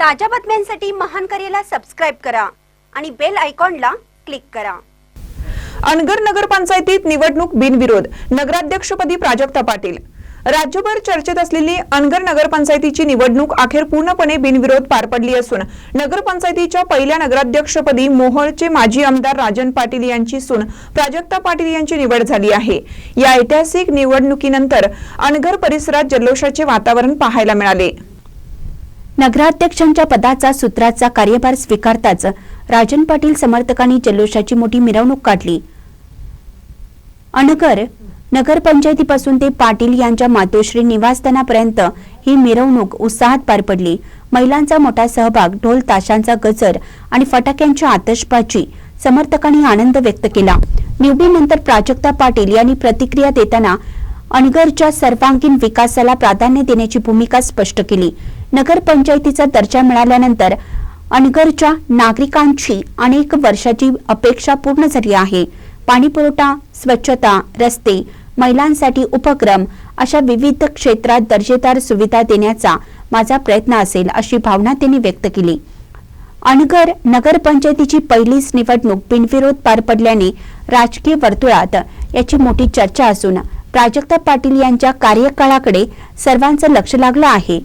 ताज्या बातम्यांसाठी महान करेला सबस्क्राईब करा आणि बेल आयकॉनला क्लिक करा. अनगर नगरपंचायतीत निवडणूक बिनविरोध. नगराध्यक्षपदी प्राजक्ता पाटील. राज्यभर चर्चेत असलेली अनगर नगरपंचायतीची निवडणूक अखेर पूर्णपणे बिनविरोध पार पडली असून नगरपंचायतीच्या पहिल्या नगराध्यक्षपदी मोहोळचे माजी आमदार राजन पाटील यांची सून प्राजक्ता पाटील यांची निवड झाली आहे. या ऐतिहासिक निवडणुकीनंतर अनगर परिसरात जल्लोषाचे वातावरण पाहायला मिळाले. नगराध्यक्षांच्या पदाचा सूत्राचा कार्यभार स्वीकारताच राजन पाटील समर्थकांनी जल्लोषाची मोठी मिरवणूक काढली. अनगर नगरपंचायतीपासून ते पाटील यांच्या मातोश्री निवासस्थानापर्यंत ही मिरवणूक उत्साहात पार पडली. महिलांचा मोठा सहभाग ढोल ताशांचा गजर आणि फटाक्यांची आतषबाजी समर्थकांनी आनंद व्यक्त केला. निवडीनंतर प्राजक्ता पाटील यांनी प्रतिक्रिया देताना अनगरच्या सर्वांगीण विकासाला प्राधान्य देण्याची भूमिका स्पष्ट केली. नगरपंचायतीचा दर्जा मिळाल्यानंतर अनगरच्या नागरिकांची अनेक वर्षाची अपेक्षा पूर्ण झाली आहे. पाणीपुरवठा स्वच्छता रस्ते महिलांसाठी उपक्रम अशा विविध क्षेत्रात दर्जेदार सुविधा देण्याचा माझा प्रयत्न असेल अशी भावना त्यांनी व्यक्त केली. अनगर नगरपंचायतीची पहिलीच निवडणूक बिनविरोध पार पडल्याने राजकीय वर्तुळात याची मोठी चर्चा असून प्राजक्ता पाटील यांच्या कार्यकाळाकडे सर्वांचं लक्ष लागलं आहे.